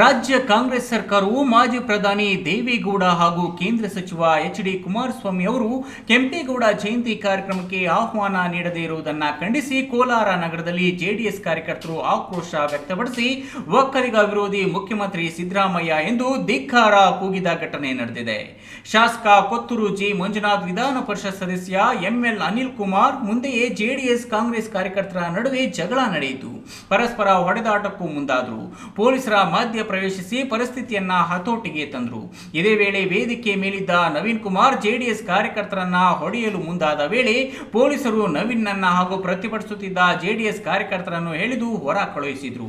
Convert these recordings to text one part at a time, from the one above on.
ರಾಜ್ಯ ಕಾಂಗ್ರೆಸ್ ಸರ್ಕಾರವು ಮಾಜಿ ಪ್ರಧಾನಿ ದೇವೇಗೌಡ ಹಾಗೂ ಕೇಂದ್ರ ಸಚಿವ ಎಚ್ ಡಿ ಕುಮಾರಸ್ವಾಮಿ ಅವರು ಕೆಂಪೇಗೌಡ ಜಯಂತಿ ಕಾರ್ಯಕ್ರಮಕ್ಕೆ ಆಹ್ವಾನ ನೀಡದೇ ಇರುವುದನ್ನು ಖಂಡಿಸಿ ಕೋಲಾರ ನಗರದಲ್ಲಿ ಜೆಡಿಎಸ್ ಕಾರ್ಯಕರ್ತರು ಆಕ್ರೋಶ ವ್ಯಕ್ತಪಡಿಸಿ ಒಕ್ಕಲಿಗ ವಿರೋಧಿ ಮುಖ್ಯಮಂತ್ರಿ ಸಿದ್ದರಾಮಯ್ಯ ಎಂದು ಧಿಕ್ಕಾರ ಕೂಗಿದ ಘಟನೆ ನಡೆದಿದೆ. ಶಾಸಕ ಕೊತ್ತೂರು ಜಿ. ಮಂಜುನಾಥ್ ವಿಧಾನ ಪರಿಷತ್ ಸದಸ್ಯ ಎಂಎಲ್ ಅನಿಲ್ ಕುಮಾರ್ ಮುಂದೆಯೇ ಜೆಡಿಎಸ್ ಕಾಂಗ್ರೆಸ್ ಕಾರ್ಯಕರ್ತರ ನಡುವೆ ಜಗಳ ನಡೆಯಿತು. ಪರಸ್ಪರ ಹೊಡೆದಾಟಕ್ಕೂ ಮುಂದಾದರು. ಪೊಲೀಸರ ಮಧ್ಯ ಪ್ರವೇಶಿಸಿ ಪರಿಸ್ಥಿತಿಯನ್ನ ಹತೋಟಿಗೆ ತಂದರು. ಇದೇ ವೇಳೆ ವೇದಿಕೆ ಮೇಲಿದ್ದ ನವೀನ್ ಕುಮಾರ್ ಜೆಡಿಎಸ್ ಕಾರ್ಯಕರ್ತರನ್ನ ಹೊಡೆಯಲು ಮುಂದಾದ ವೇಳೆ ಪೊಲೀಸರು ನವೀನ್ನನ್ನ ಹಾಗೂ ಪ್ರತಿಭಟಿಸುತ್ತಿದ್ದ ಜೆಡಿಎಸ್ ಕಾರ್ಯಕರ್ತರನ್ನು ಹೇಳಿದು ಹೊರ ಕಳುಹಿಸಿದ್ರು.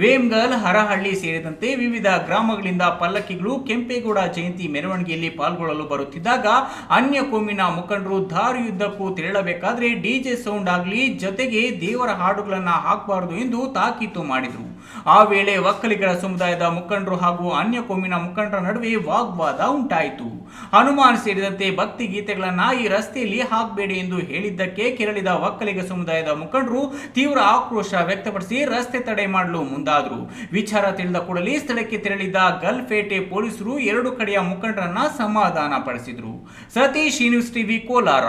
ವೇಮ್ಗಲ್ ಹರಹಳ್ಳಿ ಸೇರಿದಂತೆ ವಿವಿಧ ಗ್ರಾಮಗಳಿಂದ ಪಲ್ಲಕ್ಕಿಗಳು ಕೆಂಪೇಗೌಡ ಜಯಂತಿ ಮೆರವಣಿಗೆಯಲ್ಲಿ ಪಾಲ್ಗೊಳ್ಳಲು ಬರುತ್ತಿದ್ದಾಗ ಅನ್ಯ ಕೋಮಿನ ಮುಖಂಡರು ದಾರಿಯುದ್ದಕ್ಕೂ ತೆರಳಬೇಕಾದ್ರೆ ಡಿಜೆ ಸೌಂಡ್ ಆಗಲಿ ಜೊತೆಗೆ ದೇವರ ಹಾಡುಗಳನ್ನು ಹಾಕಬಾರದು ಎಂದು ತಾಕೀತು ಮಾಡಿದರು. ಆ ವೇಳೆ ಒಕ್ಕಲಿಗರ ಸಮುದಾಯದ ಮುಖಂಡರು ಹಾಗೂ ಅನ್ಯ ಕೋಮಿನ ಮುಖಂಡರ ನಡುವೆ ವಾಗ್ವಾದ ಉಂಟಾಯಿತು. ಹನುಮಾನ್ ಸೇರಿದಂತೆ ಭಕ್ತಿ ಗೀತೆಗಳನ್ನ ಈ ರಸ್ತೆಯಲ್ಲಿ ಹಾಕಬೇಡಿ ಎಂದು ಹೇಳಿದ್ದಕ್ಕೆ ಕೆರಳಿದ ಒಕ್ಕಲಿಗ ಸಮುದಾಯದ ಮುಖಂಡರು ತೀವ್ರ ಆಕ್ರೋಶ ವ್ಯಕ್ತಪಡಿಸಿ ರಸ್ತೆ ತಡೆ ಮಾಡಲು ಮುಂದಾದರು. ವಿಚಾರ ತಿಳಿದ ಕೂಡಲೇ ಸ್ಥಳಕ್ಕೆ ತೆರಳಿದ ಗಲ್ಫೇಟೆ ಪೊಲೀಸರು ಎರಡು ಕಡೆಯ ಮುಖಂಡರನ್ನ ಸಮಾಧಾನ ಪಡಿಸಿದರು. Satish news TV Kolar.